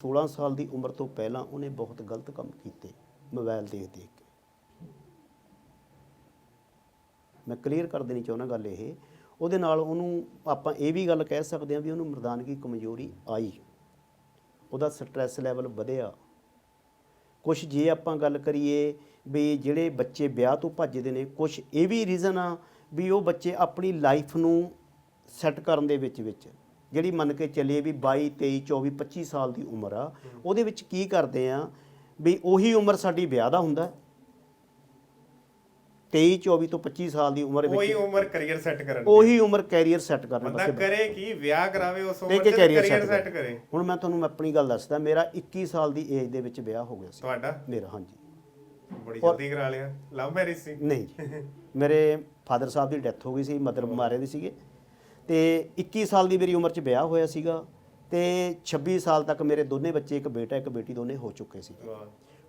16 ਸਾਲ ਦੀ ਉਮਰ ਤੋਂ ਪਹਿਲਾਂ ਉਹਨੇ ਬਹੁਤ ਗਲਤ ਕੰਮ ਕੀਤੇ ਮੋਬਾਈਲ ਦੇਖ ਦੇਖ ਕੇ। ਮੈਂ ਕਲੀਅਰ ਕਰ ਦੇਣੀ ਚਾਹੁੰਦਾ ਗੱਲ ਇਹ, ਉਹਦੇ ਨਾਲ ਉਹਨੂੰ ਆਪਾਂ ਇਹ ਵੀ ਗੱਲ ਕਹਿ ਸਕਦੇ ਹਾਂ ਵੀ ਉਹਨੂੰ ਮਰਦਾਨਗੀ ਕਮਜ਼ੋਰੀ ਆਈ। ਉਹਦਾ ਸਟ੍ਰੈਸ ਲੈਵਲ ਵਧਿਆ। ਕੁਝ ਜੇ ਆਪਾਂ ਗੱਲ ਕਰੀਏ ਵੀ ਜਿਹੜੇ ਬੱਚੇ ਵਿਆਹ ਤੋਂ ਭੱਜਦੇ ਨੇ ਕੁਝ ਇਹ ਵੀ ਰੀਜ਼ਨ ਆ ਵੀ ਉਹ ਬੱਚੇ ਆਪਣੀ ਲਾਈਫ ਨੂੰ ਸੈੱਟ ਕਰਨ ਦੇ ਵਿੱਚ ਵਿੱਚ ਜਿਹੜੀ ਮੰਨ ਕੇ ਚੱਲੀਏ ਵੀ 22 23 24 25 ਸਾਲ ਦੀ ਉਮਰ ਆ ਉਹਦੇ ਵਿੱਚ ਕੀ ਕਰਦੇ ਆ ਵੀ ਉਹੀ ਉਮਰ ਸਾਡੀ ਵਿਆਹ ਦਾ ਹੁੰਦਾ। 23 24 ਤੋਂ 25 ਸਾਲ ਦੀ ਉਮਰ ਉਹੀ ਵਿੱਚ ਉਮਰ ਕੈਰੀਅਰ ਸੈੱਟ ਕਰਨ ਦੀ। ਉਹੀ ਉਮਰ ਕੈਰੀਅਰ ਸੈੱਟ ਕਰਨ ਬੰਦਾ ਕਰੇ ਕੀ ਵਿਆਹ ਕਰਾਵੇ ਉਸ ਉਮਰ ਤੇ ਕੈਰੀਅਰ ਸੈੱਟ ਸੈੱਟ ਕਰੇ। ਹੁਣ ਮੈਂ ਤੁਹਾਨੂੰ ਆਪਣੀ ਗੱਲ ਦੱਸਦਾ ਮੇਰਾ 21 ਸਾਲ ਦੀ ਏਜ ਦੇ ਵਿੱਚ ਵਿਆਹ ਹੋ ਗਿਆ ਸੀ। ਤੁਹਾਡਾ? ਮੇਰਾ ਹਾਂਜੀ। ਬੜੀ ਜਲਦੀ ਕਰਾ ਲਿਆ। ਲਵ ਮੈਰਿਜ ਸੀ। ਨਹੀਂ ਜੀ। ਮੇਰੇ ਫਾਦਰ ਸਾਹਿਬ ਦੀ ਡੈਥ ਹੋ ਗਈ ਸੀ ਮਦਰ ਬਿਮਾਰੇ ਦੀ ਸੀਗੇ। ਤੇ 21 ਸਾਲ ਦੀ ਮੇਰੀ ਉਮਰ 'ਚ ਵਿਆਹ ਹੋਇਆ ਸੀਗਾ ਤੇ 26 ਸਾਲ ਤੱਕ ਮੇਰੇ ਦੋਨੇ ਬੱਚੇ ਇੱਕ ਬੇਟਾ ਇੱਕ ਬੇਟੀ ਦੋਨੇ ਹੋ ਚੁੱਕੇ ਸੀ।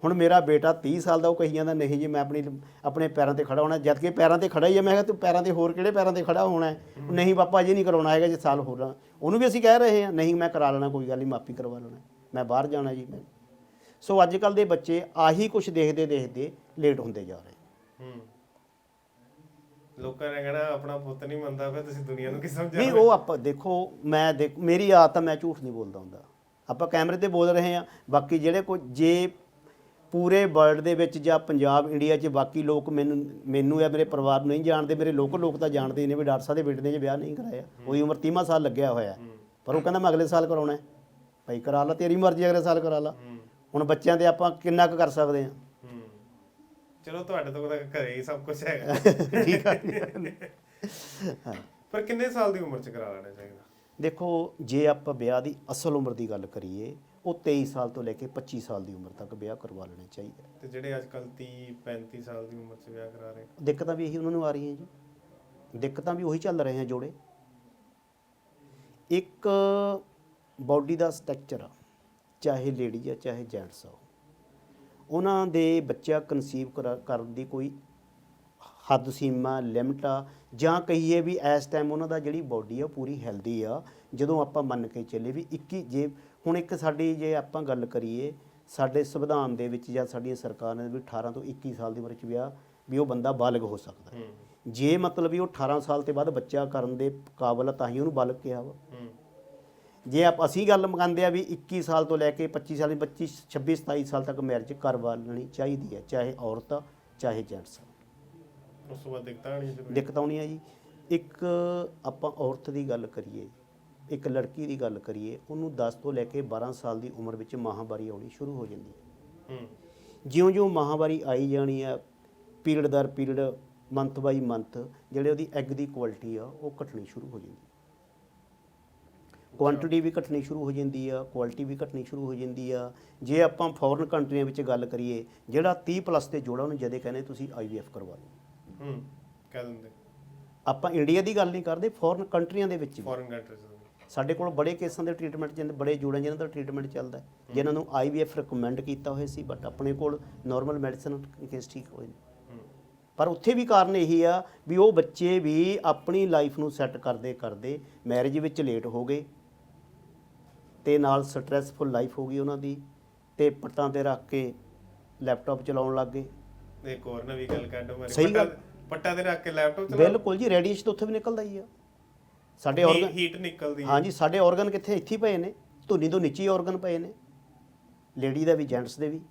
ਹੁਣ ਮੇਰਾ ਬੇਟਾ 30 ਸਾਲ ਦਾ ਉਹ ਕਹੀ ਜਾਂਦਾ ਨਹੀਂ ਜੀ ਮੈਂ ਆਪਣੀ ਆਪਣੇ ਪੈਰਾਂ ਤੇ ਖੜਾ ਹੋਣਾ ਜਦ ਕਿ ਪੈਰਾਂ ਤੇ ਖੜਾ ਹੀ ਹੈ ਮੈਂ ਕਿਹਾ ਤੂੰ ਪੈਰਾਂ ਤੇ ਹੋਰ ਕਿਹੜੇ ਪੈਰਾਂ ਤੇ ਖੜਾ ਹੋਣਾ ਨਹੀਂ ਪਾਪਾ ਜੀ ਨਹੀਂ ਕਰਾਉਣਾ ਹੈਗਾ ਜੇ ਸਾਲ ਹੋਰ। ਉਹਨੂੰ ਵੀ ਅਸੀਂ ਕਹਿ ਰਹੇ ਹਾਂ ਨਹੀਂ ਮੈਂ ਕਰਾ ਲੈਣਾ ਕੋਈ ਗੱਲ ਨਹੀਂ ਮਾਪੀ ਕਰਵਾ ਲੈਣਾ। ਮੈਂ ਬਾਹਰ ਜਾਣਾ ਜੀ ਮੈਂ। ਸੋ ਅੱਜ ਕੱਲ ਦੇ ਬੱਚੇ ਆਹੀ ਕੁਝ ਦੇਖਦੇ ਦੇਖਦੇ ਲੇਟ ਹੁੰਦੇ ਜਾ ਰਹੇ। ਹੂੰ। ਲੋਕਾਂ ਨੇ ਕਹਿਣਾ ਆਪਣਾ ਪੁੱਤ ਨਹੀਂ ਮੰਨਦਾ ਫਿਰ ਤੁਸੀਂ ਦੁਨੀਆ ਨੂੰ ਕੀ ਨਹੀਂ ਸਮਝਾਓ ਉਹ ਆਪਾਂ ਦੇਖੋ ਮੈਂ ਦੇਖ ਮੇਰੀ ਆਦਤ ਆ ਮੈਂ ਝੂਠ ਨਹੀਂ ਬੋਲਦਾ ਹੁੰਦਾ। ਆਪਾਂ ਕੈਮਰੇ ਤੇ ਬੋਲ ਰਹੇ ਹਾਂ ਬਾਕੀ ਜਿਹੜੇ ਕੋਈ ਜੇ ਪੂਰੇ ਵਰਲਡ ਦੇ ਵਿੱਚ ਜਾਂ ਪੰਜਾਬ ਇੰਡੀਆ 'ਚ ਬਾਕੀ ਲੋਕ ਮੈਨੂੰ ਮੈਨੂੰ ਜਾਂ ਮੇਰੇ ਪਰਿਵਾਰ ਨੂੰ ਨਹੀਂ ਜਾਣਦੇ ਮੇਰੇ ਲੋਕਲ ਲੋਕ ਤਾਂ ਜਾਣਦੇ ਨੇ ਵੀ ਡਾਕਟਰ ਸਾਹਿਬ ਦੇ ਬੇਟੇ ਨੇ ਜੇ ਵਿਆਹ ਨਹੀਂ ਕਰਾਇਆ। ਉਹਦੀ ਉਮਰ 30 ਸਾਲ ਲੱਗਿਆ ਹੋਇਆ। ਪਰ ਉਹ ਕਹਿੰਦਾ ਮੈਂ ਅਗਲੇ ਸਾਲ ਕਰਾਉਣਾ ਹੈ। ਭਾਈ ਕਰਾ ਲਾ ਤੇਰੀ ਮਰਜ਼ੀ ਅਗਲੇ ਸਾਲ ਕਰਾ ਲਾ। ਹੁਣ ਬੱਚਿਆਂ ਤੇ ਆਪਾਂ ਕਿੰਨਾ ਕੁ ਕਰ ਸਕਦੇ ਹੂੰ? ਚਲੋ ਤੁਹਾਡੇ ਤੋਂ ਤਾਂ ਘਰੇ ਹੀ ਸਭ ਕੁਝ ਹੈਗਾ। ਠੀਕ ਆ। ਹਾਂ। ਪਰ ਕਿੰਨੇ ਸਾਲ ਦੀ ਉਮਰ ਚ ਕਰਾ ਲੈਣਾ ਚਾਹੀਦਾ? ਦੇਖੋ ਜੇ ਆਪਾਂ ਵਿਆਹ ਦੀ ਅਸਲ ਉਮਰ ਦੀ ਗੱਲ ਕਰੀਏ ਉਹ 23 ਸਾਲ ਤੋਂ ਲੈ ਕੇ 25 ਸਾਲ ਦੀ ਉਮਰ ਤੱਕ ਵਿਆਹ ਕਰਵਾ ਲੈਣਾ ਚਾਹੀਦਾ। ਤੇ ਜਿਹੜੇ ਅੱਜ ਕੱਲ 30 35 ਸਾਲ ਦੀ ਉਮਰ ਚ ਵਿਆਹ ਕਰਾ ਰਹੇ ਦਿੱਕਤਾਂ ਵੀ ਇਹੀ ਉਹਨਾਂ ਨੂੰ ਆ ਰਹੀਆਂ ਜੀ। ਦਿੱਕਤਾਂ ਵੀ ਉਹੀ ਚੱਲ ਰਹੇ ਆ ਜੋੜੇ। ਇੱਕ ਬਾਡੀ ਦਾ ਸਟਰਕਚਰ ਆ ਚਾਹੇ ਲੇਡੀ ਆ ਚਾਹੇ ਜੈਂਟਸ ਆ ਉਹਨਾਂ ਦੇ ਬੱਚਾ ਕਨਸੀਵ ਕਰਨ ਦੀ ਕੋਈ ਹੱਦ ਸੀਮਾ ਲਿਮਟ ਆ ਜਾਂ ਕਹੀਏ ਵੀ ਇਸ ਟਾਈਮ ਉਹਨਾਂ ਦਾ ਜਿਹੜੀ ਬਾਡੀ ਆ ਪੂਰੀ ਹੈਲਦੀ ਆ ਜਦੋਂ ਆਪਾਂ ਮੰਨ ਕੇ ਚੱਲੇ ਵੀ 21 ਜੇ ਹੁਣ ਇੱਕ ਸਾਡੀ ਜੇ ਆਪਾਂ ਗੱਲ ਕਰੀਏ ਸਾਡੇ ਸੰਵਿਧਾਨ ਦੇ ਵਿੱਚ ਜਾਂ ਸਾਡੀਆਂ ਸਰਕਾਰਾਂ ਨੇ ਵੀ 18 ਤੋਂ 21 ਸਾਲ ਦੀ ਉਮਰ ਵਿੱਚ ਵਿਆਹ ਵੀ ਉਹ ਬੰਦਾ ਬਾਲਗ ਹੋ ਸਕਦਾ। ਜੇ ਮਤਲਬ ਵੀ ਉਹ 18 ਸਾਲ ਤੋਂ ਬਾਅਦ ਬੱਚਾ ਕਰਨ ਦੇ ਕਾਬਲ ਤਾਂ ਹੀ ਉਹਨੂੰ ਬਾਲਗ ਕਿਹਾ ਵਾ। ਜੇ ਆਪ ਅਸੀਂ ਗੱਲ ਮੰਗਾਂਦੇ ਆ ਵੀ 21 ਸਾਲ ਤੋਂ ਲੈ ਕੇ 25 ਸਾਲ 25 26 27 ਸਾਲ ਤੱਕ ਮੈਰਿਜ ਕਰਵਾ ਲੈਣੀ ਚਾਹੀਦੀ ਹੈ ਚਾਹੇ ਔਰਤ ਆ ਚਾਹੇ ਜੈਂਟਸ ਉਸ ਤੋਂ ਬਾਅਦ ਦਿੱਕਤਾਂ ਸ਼ੁਰੂ ਦਿੱਕਤ ਆਉਣੀ ਆ ਜੀ। ਇੱਕ ਆਪਾਂ ਔਰਤ ਦੀ ਗੱਲ ਕਰੀਏ ਇੱਕ ਲੜਕੀ ਦੀ ਗੱਲ ਕਰੀਏ ਉਹਨੂੰ 10 ਤੋਂ ਲੈ ਕੇ 12 ਸਾਲ ਦੀ ਉਮਰ ਵਿੱਚ ਮਾਹਵਾਰੀ ਆਉਣੀ ਸ਼ੁਰੂ ਹੋ ਜਾਂਦੀ ਹੈ। ਹੂੰ। ਜਿਉਂ-ਜਿਉਂ ਮਾਹਵਾਰੀ ਆਈ ਜਾਣੀ ਆ ਪੀਰੀਅਡ ਦਰ ਪੀਰੀਅਡ ਮੰਥ ਬਾਈ ਮੰਥ ਜਿਹੜੇ ਉਹਦੀ ਐਗ ਦੀ ਕੁਆਲਿਟੀ ਆ ਉਹ ਘਟਣੀ ਸ਼ੁਰੂ ਹੋ ਜਾਂਦੀ ਕੁਆਂਟੀਟੀ ਵੀ ਘਟਣੀ ਸ਼ੁਰੂ ਹੋ ਜਾਂਦੀ ਆ ਕੁਆਲਿਟੀ ਵੀ ਘਟਣੀ ਸ਼ੁਰੂ ਹੋ ਜਾਂਦੀ ਆ। ਜੇ ਆਪਾਂ ਫੋਰਨ ਕੰਟਰੀਆਂ ਵਿੱਚ ਗੱਲ ਕਰੀਏ ਜਿਹੜਾ 30 ਪਲੱਸ ਤੇ ਜੋੜਾ ਉਹਨੂੰ ਜਦੇ ਕਹਿੰਦੇ ਤੁਸੀਂ ਆਈਵੀਐਫ ਕਰਵਾ ਲਓ ਹੂੰ ਕਹਿ ਦਿੰਦੇ। ਆਪਾਂ ਇੰਡੀਆ ਦੀ ਗੱਲ ਨਹੀਂ ਕਰਦੇ ਫੋਰਨ ਕੰਟਰੀਆਂ ਦੇ ਵਿੱਚ ਫੋਰਨ ਕੰਟਰੀਜ਼ ਸਾਡੇ ਕੋਲ ਬੜੇ ਕੇਸਾਂ ਦੇ ਟ੍ਰੀਟਮੈਂਟ ਜਿੰਦੇ ਬੜੇ ਜੋੜਾਂ ਜਿਨ੍ਹਾਂ ਦਾ ਟ੍ਰੀਟਮੈਂਟ ਚੱਲਦਾ ਜਿਨ੍ਹਾਂ ਨੂੰ ਆਈਵੀਐਫ ਰეკਮੈਂਡ ਕੀਤਾ ਹੋਇਆ ਸੀ ਬਟ ਆਪਣੇ ਕੋਲ ਨਾਰਮਲ ਮੈਡੀਸਨ ਕੇਸ ਠੀਕ ਹੋਏ ਨੇ। ਪਰ ਉੱਥੇ ਵੀ ਕਾਰਨ ਇਹੀ ਆ ਵੀ ਉਹ ਬੱਚੇ ਵੀ ਆਪਣੀ ਲਾਈਫ ਨੂੰ ਸੈੱਟ ਕਰਦੇ ਕਰਦੇ ਮੈਰਿਜ ਵਿੱਚ ਲੇਟ ਹੋ ਗਏ। ਤੇ ਨਾਲ ਸਟ੍ਰੈਸਫੁਲ ਲਾਈਫ ਹੋ ਗਈ ਉਹਨਾਂ ਦੀ ਤੇ ਪੱਟਾਂ ਤੇ ਰੱਖ ਕੇ ਲੈਪਟਾਪ ਚਲਾਉਣ ਲੱਗ ਗਏ। ਇੱਕ ਹੋਰ ਨਵੀਂ ਗੱਲ ਕੱਢੋ ਮਾਰੀ ਸਹੀ ਗੱਲ। ਪੱਟਾ- ਪੱਟਾ ਤੇ ਰੱਖ ਕੇ ਲੈਪਟਾਪ ਚਲਾ ਬਿਲਕੁਲ ਜੀ ਰੇਡੀਏਸ਼ਨ ਤਾਂ ਉੱਥੇ ਵੀ ਨਿਕਲਦਾ ਹੀ ਆ। ਸਾਡੇ ਔਰਗਨ ਹੀਟ ਨਿਕਲਦੀ ਹੈ ਹਾਂਜੀ ਸਾਡੇ ਆਰਗਨ ਕਿੱਥੇ? ਇੱਥੇ ਹੀ ਪਏ ਨੇ। ਧੁਨੀ ਤੋਂ ਨੀਚੇ ਆਰਗਨ ਪਏ ਨੇ। ਲੇਡੀ ਦਾ ਵੀ ਜੈਂਟਸ ਦੇ ਵੀ।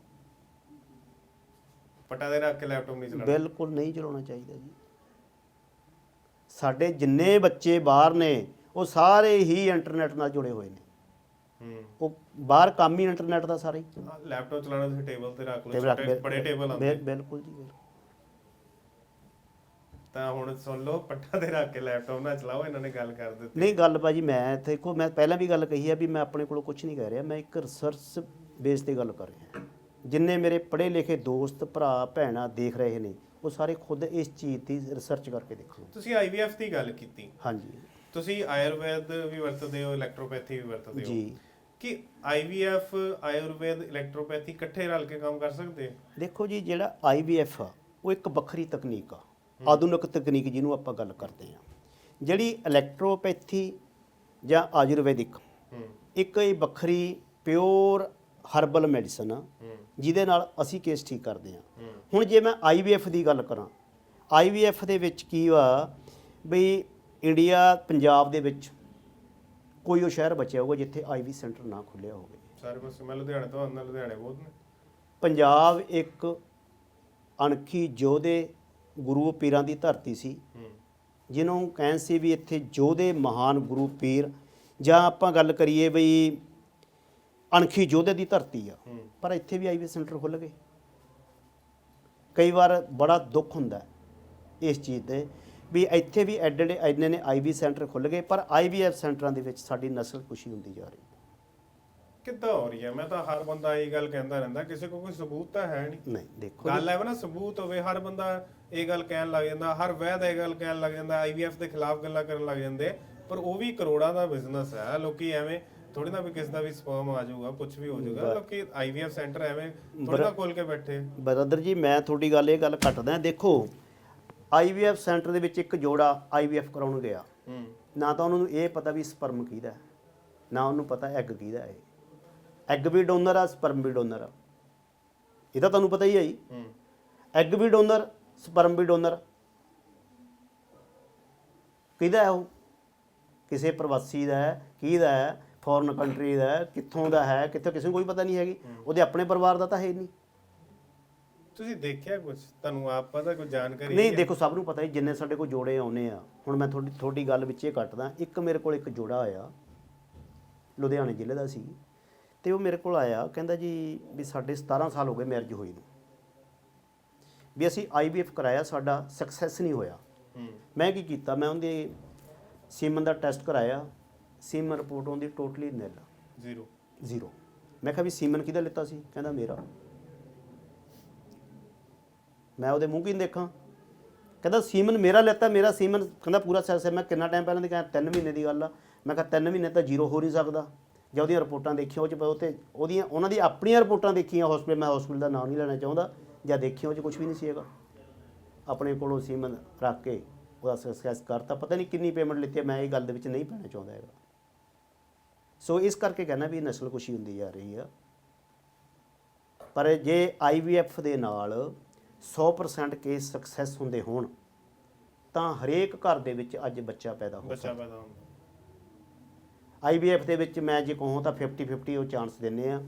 ਪੱਟਾ ਤੇ ਰੱਖ ਕੇ ਲੈਪਟਾਪ ਨਹੀਂ ਚਲਾਉਣਾ। ਬਿਲਕੁਲ ਨਹੀਂ ਚਲਾਉਣਾ ਚਾਹੀਦਾ ਜੀ। ਸਾਡੇ ਜਿੰਨੇ ਬੱਚੇ ਬਾਹਰ ਨੇ ਉਹ ਸਾਰੇ ਹੀ ਇੰਟਰਨੈਟ ਨਾਲ ਜੁੜੇ ਹੋਏ ਨੇ। ਉਹ ਬਾਹਰ ਕੰਮ ਹੀ ਇੰਟਰਨੈਟ ਦਾ ਸਾਰਾ ਹੀ। ਲੈਪਟਾਪ ਚਲਾਉਣਾ ਤੁਸੀਂ ਟੇਬਲ ਤੇ ਰੱਖ ਲਓ ਛੋਟੇ ਬੜੇ ਟੇਬਲ ਆਉਂਦੇ। ਬਿਲ- ਬਿਲਕੁਲ ਜੀ ਬਿਲਕੁਲ। ਤਾਂ ਹੁਣ ਸੁਣ ਲਓ ਪੱਟਾ ਤੇ ਰੱਖ ਕੇ ਲੈਪਟਾਪ ਨਾ ਚਲਾਓ ਇਹਨਾਂ ਨੇ ਗੱਲ ਕਰ ਦਿੱਤੀ। ਨਹੀਂ ਗੱਲ ਭਾਜੀ ਮੈਂ ਦੇਖੋ ਮੈਂ ਪਹਿਲਾਂ ਵੀ ਗੱਲ ਕਹੀ ਹੈ ਵੀ ਮੈਂ ਆਪਣੇ ਕੋਲੋਂ ਕੁਝ ਨਹੀਂ ਕਹਿ ਰਿਹਾ ਮੈਂ ਇੱਕ ਰਿਸਰਚ ਬੇਸ ਤੇ ਗੱਲ ਕਰ ਰਿਹਾ। ਜਿੰਨੇ ਮੇਰੇ ਪੜ੍ਹੇ ਲਿਖੇ ਦੋਸਤ ਭਰਾ ਭੈਣਾਂ ਦੇਖ ਰਹੇ ਨੇ ਉਹ ਸਾਰੇ ਖੁਦ ਇਸ ਚੀਜ਼ ਦੀ ਰਿਸਰਚ ਕਰਕੇ ਦੇਖਣ ਤੁਸੀਂ ਆਈਵੀਐਫ ਦੀ ਗੱਲ ਕੀਤੀ। ਹਾਂਜੀ। ਤੁਸੀਂ ਆਯੁਰਵੈਦ ਵੀ ਵਰਤਦੇ ਹੋ ਇਲੈਕਟ੍ਰੋਪੈਥੀ ਵੀ ਵਰਤਦੇ ਹੋ। ਜੀ। ਕਿ ਆਈਵੀਐਫ ਆਯੁਰਵੈਦ ਇਲੈਕਟ੍ਰੋਪੈਥੀ ਇਕੱਠੇ ਰਲ ਕੇ ਕੰਮ ਕਰ ਸਕਦੇ ਦੇਖੋ ਜੀ ਜਿਹੜਾ ਆਈਵੀਐਫ ਆ ਉਹ ਇੱਕ ਵੱਖਰੀ ਤਕਨੀਕ ਆ। ਆਧੁਨਿਕ ਤਕਨੀਕ ਜਿਹਨੂੰ ਆਪਾਂ ਗੱਲ ਕਰਦੇ ਆ। ਜਿਹੜੀ ਇਲੈਕਟ੍ਰੋਪੈਥੀ ਜਾਂ ਆਯੁਰਵੈਦਿਕ ਇੱਕ ਇਹ ਵੱਖਰੀ ਪਿਓਰ ਹਰਬਲ ਮੈਡੀਸਨ ਆ ਜਿਹਦੇ ਨਾਲ ਅਸੀਂ ਕੇਸ ਠੀਕ ਕਰਦੇ ਹੂੰ। ਹੁਣ ਜੇ ਮੈਂ ਆਈਵੀਐਫ ਦੀ ਗੱਲ ਕਰਾਂ ਆਈਵੀਐਫ ਦੇ ਵਿੱਚ ਕੀ ਵਾ ਬਈ ਇੰਡੀਆ ਪੰਜਾਬ ਦੇ ਵਿੱਚ ਕੋਈ ਉਹ ਸ਼ਹਿਰ ਬਚਿਆ ਹੋਊਗਾ ਜਿੱਥੇ ਆਈਵੀ ਸੈਂਟਰ ਨਾ ਖੁੱਲਿਆ ਹੋਵੇ। ਸਾਰੇ ਪਾਸੇ ਮੈਂ ਲੁਧਿਆਣੇ ਤੋਂ ਆਉਂਦਾ ਲੁਧਿਆਣੇ ਬਹੁਤ ਨੇ। ਪੰਜਾਬ ਇੱਕ ਅਣਖੀ ਯੋਧੇ ਗੁਰੂ ਪੀਰਾਂ ਦੀ ਧਰਤੀ ਸੀ। ਜਿਹਨੂੰ ਕਹਿਣ ਸੀ ਵੀ ਇੱਥੇ ਯੋਧੇ ਮਹਾਨ ਗੁਰੂ ਪੀਰ ਜਾਂ ਆਪਾਂ ਗੱਲ ਕਰੀਏ ਬਈ ਅਣਖੀ ਯੋਧੇ ਦੀ ਧਰਤੀ ਆ। ਪਰ ਇੱਥੇ ਵੀ ਆਈਵੀ ਸੈਂਟਰ ਖੁੱਲ ਗਏ। ਕਈ ਵਾਰ ਬੜਾ ਦੁੱਖ ਹੁੰਦਾ ਇਸ ਚੀਜ਼ ਤੇ ਵੀ ਇੱਥੇ ਵੀ ਐਡੇ ਐਡੇ ਇੰਨੇ ਨੇ ਆਈਵੀ ਸੈਂਟਰ ਖੁੱਲ ਗਏ ਪਰ ਆਈਵੀਐਫ ਸੈਂਟਰਾਂ ਦੇ ਵਿੱਚ ਸਾਡੀ ਨਸਲ ਕੁਸ਼ੀ ਹੁੰਦੀ ਜਾ ਰਹੀ ਕਿੱਦਾਂ ਹੋ ਰਹੀ ਹੈ? ਮੈਂ ਤਾਂ ਹਰ ਬੰਦਾ ਇਹ ਗੱਲ ਕਹਿੰਦਾ ਰਹਿੰਦਾ ਕਿਸੇ ਕੋਲ ਕੋਈ ਸਬੂਤ ਤਾਂ ਹੈ ਨਹੀਂ। ਨਹੀਂ ਦੇਖੋ ਗੱਲ ਹੈ ਨਾ ਸਬੂਤ ਹੋਵੇ ਹਰ ਬੰਦਾ ਇਹ ਗੱਲ ਕਹਿਣ ਲੱਗ ਜਾਂਦਾ ਹਰ ਵੈਦ ਇਹ ਗੱਲ ਕਹਿਣ ਲੱਗ ਜਾਂਦਾ ਆਈਵੀਐਫ ਦੇ ਖਿਲਾਫ ਗੱਲਾਂ ਕਰਨ ਲੱਗ ਜਾਂਦੇ ਪਰ ਉਹ ਵੀ ਕਰੋੜਾਂ ਦਾ ਬਿਜ਼ਨਸ ਹੈ। ਲੋਕੀ ਐਵੇਂ ਥੋੜੀ ਨਾ ਵੀ ਕਿਸੇ ਦਾ ਵੀ ਸਪਰਮ ਆ ਜਾਊਗਾ ਕੁਝ ਵੀ ਹੋ ਜਾਊਗਾ ਲੋਕੀ ਆਈਵੀਐਫ ਸੈਂਟਰ ਐਵੇਂ ਥੋੜੀ ਖੋਲ ਕੇ ਬੈਠੇ। ਬਰਦਰ ਜੀ ਮੈਂ ਤੁਹਾਡੀ ਗੱਲ ਇਹ ਗੱਲ ਕੱਟਦਾ ਦੇਖੋ ਆਈਵੀਐਫ ਸੈਂਟਰ ਦੇ ਵਿੱਚ ਇੱਕ ਜੋੜਾ ਆਈਵੀਐਫ ਕਰਾਉਣ ਗਿਆ। ਹੂੰ। ਨਾ ਤਾਂ ਉਹਨਾਂ ਨੂੰ ਇਹ ਪਤਾ ਵੀ ਸਪਰਮ ਕਿਹਦਾ ਹੈ ਨਾ ਉਹਨੂੰ ਪਤਾ ਐਗ ਕਿਹਦਾ ਹੈ। ਐਗ ਵੀ ਡੋਨਰ ਆ ਸਪਰਮ ਵੀ ਡੋਨਰ ਆ। ਇਹ ਤਾਂ ਤੁਹਾਨੂੰ ਪਤਾ ਹੀ ਹੈ ਜੀ। ਹੂੰ। ਐਗ ਵੀ ਡੋਨਰ ਸਪਰਮ ਵੀ ਡੋਨਰ। ਕਿਹਦਾ ਹੈ ਉਹ? ਕਿਸੇ ਪ੍ਰਵਾਸੀ ਦਾ ਹੈ ਕਿਹਦਾ ਹੈ? ਫੋਰਨ ਕੰਟਰੀ ਦਾ ਹੈ ਕਿੱਥੋਂ ਦਾ ਹੈ ਕਿੱਥੇ ਕਿਸੇ ਨੂੰ ਕੋਈ ਪਤਾ ਨਹੀਂ ਹੈਗੀ। ਉਹਦੇ ਆਪਣੇ ਪਰਿਵਾਰ ਦਾ ਤਾਂ ਹੈ ਹੀ ਨਹੀਂ। ਤੁਸੀਂ ਦੇਖਿਆ ਕੁਝ ਤੁਹਾਨੂੰ ਆਪ ਪਤਾ ਕੋਈ ਜਾਣਕਾਰੀ ਨਹੀਂ? ਦੇਖੋ ਸਭ ਨੂੰ ਪਤਾ ਹੀ ਜਿੰਨੇ ਸਾਡੇ ਕੋਲ ਜੋੜੇ ਆਉਨੇ ਆ। ਹੁਣ ਮੈਂ ਤੁਹਾਡੀ ਤੁਹਾਡੀ ਗੱਲ ਵਿੱਚ ਇਹ ਕੱਟਦਾ। ਇੱਕ ਮੇਰੇ ਕੋਲ ਇੱਕ ਜੋੜਾ ਆਇਆ ਲੁਧਿਆਣੇ ਜ਼ਿਲ੍ਹੇ ਦਾ ਸੀ। ਤੇ ਉਹ ਮੇਰੇ ਕੋਲ ਆਇਆ ਕਹਿੰਦਾ ਜੀ ਵੀ ਸਾਡੇ 17 ਸਾਲ ਹੋ ਗਏ ਮੈਰਿਜ ਹੋਈ ਨੂੰ। ਵੀ ਅਸੀਂ ਆਈਵੀਐਫ ਕਰਾਇਆ ਸਾਡਾ ਸਕਸੈਸ ਨਹੀਂ ਹੋਇਆ। ਮੈਂ ਕੀ ਕੀਤਾ? ਮੈਂ ਉਹਦੇ ਸੀਮਨ ਦਾ ਟੈਸਟ ਕਰਾਇਆ। ਸੀਮਨ ਰਿਪੋਰਟ ਉਹਦੀ ਟੋਟਲੀ ਨਿਲ ਜ਼ੀਰੋ ਜ਼ੀਰੋ ਮੈਂ ਕਿਹਾ ਵੀ ਸੀਮਨ ਕਿਹਦਾ ਲਿੱਤਾ ਸੀ? ਕਹਿੰਦਾ ਮੇਰਾ। ਮੈਂ ਉਹਦੇ ਮੂੰਹ ਕੀ ਨੀ ਦੇਖਾਂ? ਕਹਿੰਦਾ, ਸੀਮਨ ਮੇਰਾ ਲਿੱਤਾ, ਮੇਰਾ ਸੀਮਨ, ਕਹਿੰਦਾ ਪੂਰਾ ਸੈਸ ਹੈ। ਮੈਂ ਕਿੰਨਾ ਟਾਈਮ ਪਹਿਲਾਂ ਦੀ ਕਹਿੰਦਾ 3 ਮਹੀਨੇ ਦੀ ਗੱਲ ਆ। ਮੈਂ ਕਿਹਾ 3 ਮਹੀਨੇ ਤਾਂ ਜ਼ੀਰੋ ਹੋ ਨਹੀਂ ਸਕਦਾ। ਜਾਂ ਉਹਦੀਆਂ ਰਿਪੋਰਟਾਂ ਦੇਖੀਆਂ ਉਹ ਚ ਉਹ ਤੇ ਉਹਦੀਆਂ, ਉਹਨਾਂ ਦੀ ਆਪਣੀਆਂ ਰਿਪੋਰਟਾਂ ਦੇਖੀਆਂ ਹਸਪੀਟਲ ਮੈਂ ਹਸਪੀਟਲ ਦਾ ਨਾਮ ਨਹੀਂ ਲੈਣਾ ਚਾਹੁੰਦਾ, ਜਾਂ ਦੇਖੀਆਂ ਉਹ ਚ ਕੁਝ ਵੀ ਨਹੀਂ ਸੀ ਹੈਗਾ। ਆਪਣੇ ਕੋਲੋਂ ਸੀਮਨ ਰੱਖ ਕੇ ਉਹਦਾ ਸਕਸੈਸ ਕਰਤਾ। ਪਤਾ ਨਹੀਂ ਕਿੰਨੀ ਪੇਮੈਂਟ ਲਿੱਤੀ ਮੈਂ ਇਹ ਗੱਲ ਦੇ ਵਿੱਚ ਨਹੀਂ ਪੈਣਾ ਚਾਹੁੰਦਾ ਹੈਗਾ। ਸੋ ਇਸ ਕਰਕੇ ਕਹਿੰਦਾ ਵੀ ਨਸਲ ਕੁਸ਼ੀ ਹੁੰਦੀ ਜਾ ਰਹੀ ਆ। ਪਰ ਜੇ IVF ਦੇ ਨਾਲ 100% ਕੇਸ ਸਕਸੈਸ ਹੁੰਦੇ ਹੋਣ ਤਾਂ ਹਰੇਕ ਘਰ ਦੇ ਵਿੱਚ ਅੱਜ ਬੱਚਾ ਪੈਦਾ ਹੋ ਬੱਚਾ ਸਕਦਾ। ਪੈਦਾ ਹੁੰਦਾ। ਦੇ ਵਿੱਚ ਮੈਂ ਜੇ ਕਹੂੰ ਤਾਂ 50 50 ਉਹ ਚਾਂਸ ਦਿੰਨੇ ਆ।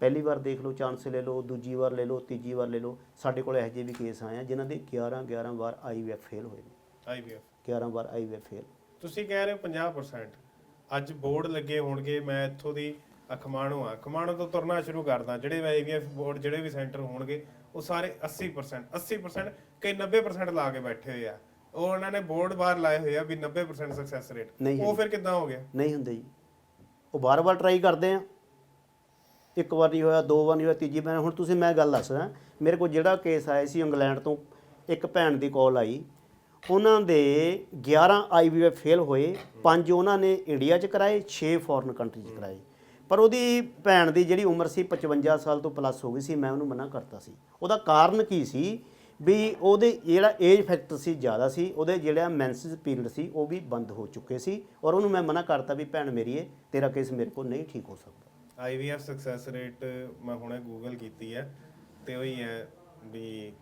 ਪਹਿਲੀ ਵਾਰ ਦੇਖ ਲਓ ਚਾਂਸ ਲੈ ਲਓ ਦੂਜੀ ਵਾਰ ਲੈ ਲਓ ਤੀਜੀ ਵਾਰ ਲੈ ਲਓ ਸਾਡੇ ਕੋਲ ਇਹੋ ਜਿਹੇ ਵੀ ਕੇਸ ਆਏ ਆ ਜਿਨ੍ਹਾਂ ਦੇ 11 11 ਵਾਰ IVF ਫੇਲ ਹੋਏ ਨੇ। ਆਈਵੀਐਫ 11 ਵਾਰ IVF ਫੇਲ। ਤੁਸੀਂ ਕਹਿ ਰਹੇ ਹੋ 50% ਅੱਜ ਬੋਰਡ ਲੱਗੇ ਹੋਣਗੇ ਮੈਂ ਇੱਥੋਂ ਦੀ ਅਖਮਾਣੋ ਆ। ਅਖਮਾਣੋ ਤੋਂ ਤੁਰਨਾ ਸ਼ੁਰੂ ਕਰਦਾ ਜਿਹੜੇ ਆਈਵੀਐਫ ਬੋਰਡ ਜਿਹੜੇ ਵੀ ਸੈਂਟਰ ਹੋਣਗੇ ਉਹ ਸਾਰੇ 80% 80% ਕਈ 90% ਲਾ ਕੇ ਬੈਠੇ ਹੋਏ ਆ। ਉਹ ਉਹਨਾਂ ਨੇ ਬੋਰਡ ਬਾਹਰ ਲਾਏ ਹੋਏ ਆ ਵੀ 90% ਸਕਸੈਸ ਰੇਟ ਨਹੀਂ ਉਹ ਫਿਰ ਕਿੱਦਾਂ ਹੋ ਗਿਆ? ਨਹੀਂ ਹੁੰਦੇ ਜੀ। ਉਹ ਬਾਰ-ਬਾਰ ਟਰਾਈ ਕਰਦੇ ਆ। ਇੱਕ ਵਾਰ ਨਹੀਂ ਹੋਇਆ ਦੋ ਵਾਰ ਨਹੀਂ ਹੋਇਆ ਤੀਜੀ ਵਾਰ ਹੁਣ ਤੁਸੀਂ ਮੈਂ ਗੱਲ ਦੱਸਦਾ ਮੇਰੇ ਕੋਲ ਜਿਹੜਾ ਕੇਸ ਆਇਆ ਸੀ ਇੰਗਲੈਂਡ ਤੋਂ ਇੱਕ ਭੈਣ ਦੀ ਕਾਲ ਆਈ। ਉਹਨਾਂ ਦੇ 11 ਆਈਵੀਐਫ ਫੇਲ ਹੋਏ ਪੰਜ ਉਹਨਾਂ ਨੇ ਇੰਡੀਆ 'ਚ ਕਰਾਏ 6 ਫੋਰਨ ਕੰਟਰੀ 'ਚ ਕਰਾਏ। ਪਰ ਉਹਦੀ ਭੈਣ ਦੀ ਜਿਹੜੀ ਉਮਰ ਸੀ 55 ਸਾਲ ਤੋਂ ਪਲੱਸ ਹੋ ਗਈ ਸੀ ਮੈਂ ਉਹਨੂੰ ਮਨਾ ਕਰਤਾ ਸੀ। ਉਹਦਾ ਕਾਰਨ ਕੀ ਸੀ? ਵੀ ਉਹਦੇ ਜਿਹੜਾ ਏਜ ਫੈਕਟਰ ਸੀ ਜ਼ਿਆਦਾ ਸੀ ਉਹਦੇ ਜਿਹੜਾ ਮੈਂਸਸ ਪੀਰੀਅਡ ਸੀ ਉਹ ਵੀ ਬੰਦ ਹੋ ਚੁੱਕੇ ਸੀ ਔਰ ਉਹਨੂੰ ਮੈਂ ਮਨਾ ਕਰਤਾ ਵੀ ਭੈਣ ਮੇਰੀ ਏ ਤੇਰਾ ਕੇਸ ਮੇਰੇ ਕੋਲ ਨਹੀਂ ਠੀਕ ਹੋ ਸਕਦਾ। ਆਈਵੀਐਫ ਸਕਸੈਸ ਰੇਟ ਮੈਂ ਹੁਣੇ ਗੂਗਲ ਕੀਤੀ ਹੈ ਤੇ ਉਹੀ ਹੈ ਵੀ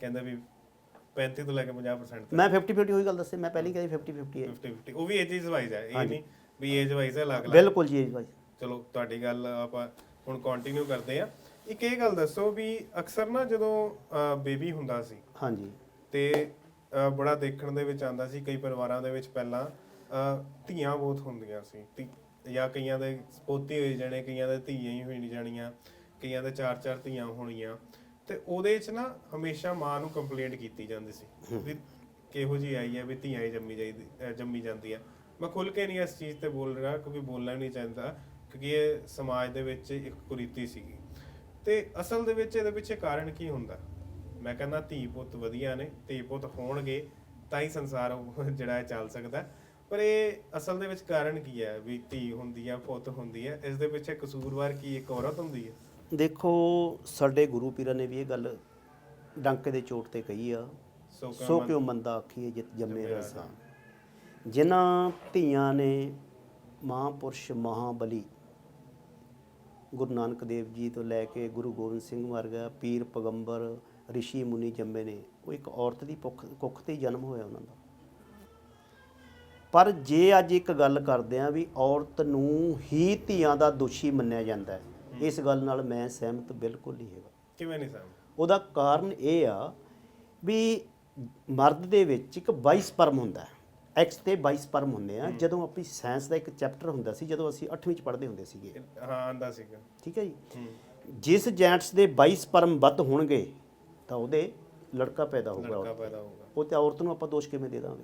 ਕਹਿੰਦਾ ਵੀ 35 ਤੋਂ ਲੈ ਕੇ 50% ਤੱਕ। ਮੈਂ 50 50 ਹੋਈ ਗੱਲ ਦੱਸੇ ਮੈਂ ਪਹਿਲਾਂ ਕਹੀ 50 50 ਹੈ 50 50 ਉਹ ਵੀ ਏਜਸ ਵਾਈਜ਼ ਹੈ ਇਹ। ਨਹੀਂ ਵੀ ਏਜ ਵਾਈਜ਼ ਹੈ ਅਲੱਗ ਅਲੱਗ ਬਿਲਕੁਲ ਜੀ ਏਜ ਵਾਈਜ਼ ਚਲੋ ਤੁਹਾਡੀ ਗੱਲ ਆਪਾਂ ਹੁਣ ਕੰਟੀਨਿਊ ਕਰਦੇ ਆ ਇੱਕ ਇਹ ਗੱਲ ਦੱਸੋ ਵੀ ਅਕਸਰ ਨਾ ਜਦੋਂ ਬੇਬੀ ਹੁੰਦਾ ਸੀ ਹਾਂਜੀ। ਤੇ ਬੜਾ ਦੇਖਣ ਦੇ ਵਿੱਚ ਆਂਦਾ ਸੀ ਕਈ ਪਰਿਵਾਰਾਂ ਦੇ ਵਿੱਚ ਪਹਿਲਾਂ ਧੀਆਂ ਬਹੁਤ ਹੁੰਦੀਆਂ ਸੀ। ਜਾਂ ਕਈਆਂ ਦੇ ਪੋਤੀ ਹੋਈ ਜਾਣੇ ਕਈਆਂ ਦੇ ਧੀਆਂ ਹੀ ਹੋਈ ਜਾਣੀਆਂ ਕਈਆਂ ਦੇ ਚਾਰ ਚਾਰ ਧੀਆਂ ਹੋਣੀਆਂ। ਤੇ ਉਹਦੇ ਵਿੱਚ ਨਾ ਹਮੇਸ਼ਾ ਮਾਂ ਨੂੰ ਕੰਪਲੇਂਟ ਕੀਤੀ ਜਾਂਦੀ ਸੀ ਵੀ ਕਿਹੋ ਜੀ ਆਈ ਹੈ ਵੀ ਧੀਆਂ ਹੀ ਜੰਮੀ ਜਾਈਦੀ ਜੰਮੀ ਜਾਂਦੀ ਆ ਮੈਂ ਖੁੱਲ ਕੇ ਨਹੀਂ ਇਸ ਚੀਜ਼ ਤੇ ਬੋਲ ਰਿਹਾ ਕਿਉਂਕਿ ਬੋਲਣਾ ਨਹੀਂ ਚਾਹੁੰਦਾ। ਕਿਉਂਕਿ ਇਹ ਸਮਾਜ ਦੇ ਵਿੱਚ ਇੱਕ ਕੁਰੀਤੀ ਸੀਗੀ। ਤੇ ਅਸਲ ਦੇ ਵਿੱਚ ਇਹਦੇ ਪਿੱਛੇ ਕਾਰਨ ਕੀ ਹੁੰਦਾ? ਮੈਂ ਕਹਿੰਦਾ ਧੀ ਪੁੱਤ ਵਧੀਆ ਨੇ ਧੀ ਪੁੱਤ ਹੋਣਗੇ ਤਾਂ ਹੀ ਸੰਸਾਰ ਜਿਹੜਾ ਹੈ ਚੱਲ ਸਕਦਾ। ਪਰ ਇਹ ਅਸਲ ਦੇ ਵਿੱਚ ਕਾਰਨ ਕੀ ਹੈ? ਵੀ ਧੀ ਹੁੰਦੀ ਹੈ ਪੁੱਤ ਹੁੰਦੀ ਹੈ ਇਸ ਦੇ ਪਿੱਛੇ ਕਸੂਰਵਾਰ ਕੀ ਇੱਕ ਔਰਤ ਹੁੰਦੀ ਹੈ ਦੇਖੋ ਸਾਡੇ ਗੁਰੂ ਪੀਰਾਂ ਨੇ ਵੀ ਇਹ ਗੱਲ ਡੰਕੇ ਦੇ ਚੋਟ ਤੇ ਕਹੀ ਆ। ਸੋ ਕਿਉ ਮੰਦਾ ਆਖੀਏ ਜਿਤ ਜੰਮੇ ਰਸਾਨ ਜਿਨ੍ਹਾਂ ਧੀਆਂ ਨੇ ਮਹਾਂਪੁਰਸ਼ ਮਹਾਬਲੀ ਗੁਰੂ ਨਾਨਕ ਦੇਵ ਜੀ ਤੋਂ ਲੈ ਕੇ ਗੁਰੂ ਗੋਬਿੰਦ ਸਿੰਘ ਵਰਗਾ ਪੀਰ ਪਗੰਬਰ ਰਿਸ਼ੀ ਮੁਨੀ ਜੰਮੇ ਨੇ। ਉਹ ਇੱਕ ਔਰਤ ਦੀ ਕੁੱਖ ਕੁੱਖ ਤੇ ਜਨਮ ਹੋਇਆ ਉਹਨਾਂ ਦਾ। ਪਰ ਜੇ ਅੱਜ ਇੱਕ ਗੱਲ ਕਰਦੇ ਆ ਵੀ ਔਰਤ ਨੂੰ ਹੀ ਧੀਆਂ ਦਾ ਦੋਸ਼ੀ ਮੰਨਿਆ ਜਾਂਦਾ ਹੈ ਇਸ ਗੱਲ ਨਾਲ ਮੈਂ ਸਹਿਮਤ ਬਿਲਕੁਲ ਨਹੀਂ ਹੈਗਾ। ਕਿਵੇਂ ਨਹੀਂ ਸਮ ਉਹਦਾ ਕਾਰਨ ਇਹ ਆ ਵੀ ਮਰਦ ਦੇ ਵਿੱਚ ਇੱਕ 22 ਸਪਰਮ ਹੁੰਦਾ ਹੈ। ਐਕਸ ਤੇ 22 ਸਪਰਮ ਹੁੰਦੇ ਆ ਜਦੋਂ ਆਪਣੀ ਸਾਇੰਸ ਦਾ ਇੱਕ ਚੈਪਟਰ ਹੁੰਦਾ ਸੀ ਜਦੋਂ ਅਸੀਂ 8ਵੀਂ ਚ ਪੜ੍ਹਦੇ ਹੁੰਦੇ ਸੀਗੇ। ਹਾਂ ਆਂਦਾ ਸੀਗਾ। ਠੀਕ ਹੈ ਜੀ? ਜਿਸ ਜੈਂਟਸ ਦੇ 22 ਸਪਰਮ ਵੱਧ ਹੋਣਗੇ ਤਾਂ ਉਹਦੇ ਲੜਕਾ ਪੈਦਾ ਹੋਊਗਾ ਲੜਕਾ ਪੈਦਾ ਹੋਊਗਾ। ਉਹ ਤੇ ਔਰਤ ਨੂੰ ਆਪਾਂ ਦੋਸ਼ ਕਿਵੇਂ ਦੇ ਦਾਂਗੇ?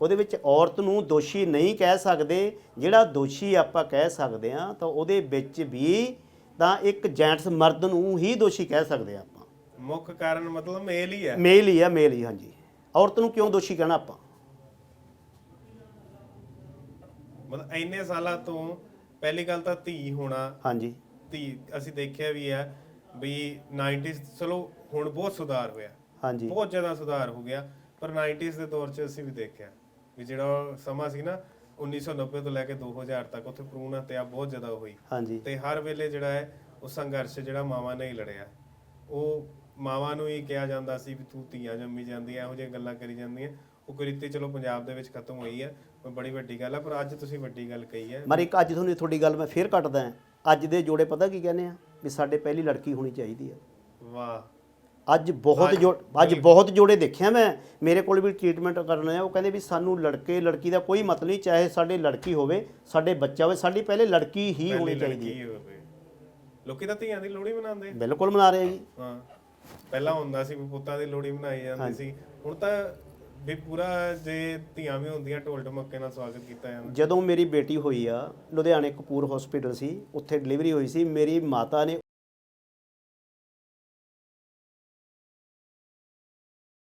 ਉਹਦੇ ਵਿੱਚ ਔਰਤ ਨੂੰ ਦੋਸ਼ੀ ਨਹੀਂ ਕਹਿ ਸਕਦੇ ਜਿਹੜਾ ਦੋਸ਼ੀ ਆਪਾਂ ਕਹਿ ਸਕਦੇ ਆ ਤਾਂ ਉਹਦੇ ਵਿੱਚ ਵੀ ਤਾਂ ਇੱਕ ਜੈਂਟਸ ਮਰਦ ਨੂੰ ਹੀ ਦੋਸ਼ੀ ਕਹਿ ਸਕਦੇ ਆ ਮੁੱਖ ਕਾਰਨ ਮਤਲਬ ਮੇਲ ਹੀ ਹੈ ਮੇਲ ਹੀ ਆ ਮੇਲ ਹੀ ਹਾਂਜੀ। ਔਰਤ ਨੂੰ ਕਿਉਂ ਦੋਸ਼ੀ ਕਹਿਣਾ ਆਪਾਂ? ਮਤਲਬ ਇੰਨੇ ਸਾਲਾਂ ਤੋਂ ਪਹਿਲੀ ਗੱਲ ਤਾਂ ਧੀ ਹੋਣਾ ਹਾਂਜੀ। ਧੀ ਅਸੀਂ ਦੇਖਿਆ ਵੀ ਹੈ ਵੀ 90s ਚਲੋ ਹੁਣ ਬਹੁਤ ਸੁਧਾਰ ਹੋਇਆ। ਹਾਂਜੀ। ਬਹੁਤ ਜ਼ਿਆਦਾ ਸੁਧਾਰ ਹੋ ਗਿਆ ਪਰ 90s ਦੇ ਦੌਰ 'ਚ ਅਸੀਂ ਵੀ ਦੇਖਿਆ। ਵੀ ਜਿਹੜਾ ਸਮਾਂ ਸੀ ਨਾ 1990 ਤੋਂ ਲੈ ਕੇ 2000 ਤੱਕ ਉੱਥੇ ਭਰੂਣ ਹੱਤਿਆ ਬਹੁਤ ਜ਼ਿਆਦਾ ਹੋਈ। ਹਾਂਜੀ। ਤੇ ਹਰ ਵੇਲੇ ਜਿਹੜਾ ਹੈ ਉਹ ਸੰਘਰਸ਼ ਜਿਹੜਾ ਮਾਵਾਂ ਨੇ ਹੀ ਲੜਿਆ। ਉਹ ਮਾਵਾਂ ਨੂੰ ਹੀ ਕਿਹਾ ਜਾਂਦਾ ਸੀ ਵੀ ਤੂੰ ਧੀਆਂ ਜੰਮੀ ਜਾਂਦੀ ਐ ਇਹੋ ਜਿਹੀਆਂ ਗੱਲਾਂ ਕਰੀ ਜਾਂਦੀਆਂ। ਉਹ ਕੁਰੀਤੀ ਚਲੋ ਪੰਜਾਬ ਦੇ ਵਿੱਚ ਖਤਮ ਹੋਈ ਹੈ ਉਹ ਬੜੀ ਵੱਡੀ ਗੱਲ ਹੈ ਪਰ ਅੱਜ ਤੁਸੀਂ ਵੱਡੀ ਗੱਲ ਕਹੀ ਹੈ ਪਰ ਇੱਕ ਅੱਜ ਤੁਹਾਨੂੰ ਤੁਹਾਡੀ ਗੱਲ ਮੈਂ ਫੇਰ ਕੱਟਦਾ ਹਾਂ। ਅੱਜ ਦੇ ਜੋੜੇ ਪਤਾ ਕੀ ਕਹਿੰਦੇ ਆ? ਵੀ ਸਾਡੇ ਪਹਿਲੀ ਲੜਕੀ ਹੋਣੀ ਚਾਹੀਦੀ ਆ। ਵਾਹ। ਅੱਜ ਬਹੁਤ ਜੋ ਅੱਜ ਬਹੁਤ ਜੋੜੇ ਦੇਖਿਆ ਮੈਂ। ਮੇਰੇ ਕੋਲ ਵੀ ਟ੍ਰੀਟਮੈਂਟ ਕਰਨ ਆਇਆ ਉਹ ਕਹਿੰਦੇ ਵੀ ਸਾਨੂੰ ਲੜਕੇ ਲੜਕੀ ਦਾ ਕੋਈ ਮਤਲਬ ਨਹੀਂ ਚਾਹੇ ਸਾਡੇ ਲੜਕੀ ਹੋਵੇ ਸਾਡੇ ਬੱਚਾ ਹੋਵੇ ਸਾਡੀ ਪਹਿਲੇ ਲੜਕੀ ਹੀ ਹੋਣੀ ਚਾਹੀਦੀ ਲੜਕੀ ਹੋਵੇ। ਲੋਕੀ ਤਾਂ ਧੀਆਂ ਦੀ ਲੋਹੜੀ ਮਨਾਉਂਦੇ ਹੈ ਬਿਲਕੁਲ ਮਨਾ ਰਹੇ ਜੀ। ਹਾਂ। ਪਹਿਲਾਂ ਹੁੰਦਾ ਸੀ ਵੀ ਪੁੱਤਾਂ ਦੀ ਲੋਹੜੀ ਮਨਾਈ ਜਾਂਦੀ ਸੀ। ਹੁਣ ਤਾਂ ਵੀ ਪੂਰਾ ਜੇ ਧੀਆਂ ਵੀ ਹੁੰਦੀਆਂ ਢੋਲ ਢਮੱਕੇ ਨਾਲ ਸਵਾਗਤ ਕੀਤਾ ਜਾਂਦਾ। ਜਦੋਂ ਮੇਰੀ ਬੇਟੀ ਹੋਈ ਆ ਲੁਧਿਆਣੇ ਕਪੂਰ ਹਸਪੀਟਲ ਸੀ ਉੱਥੇ ਡਿਲੀਵਰੀ ਹੋਈ ਸੀ ਮੇਰੀ ਮਾਤਾ ਨੇ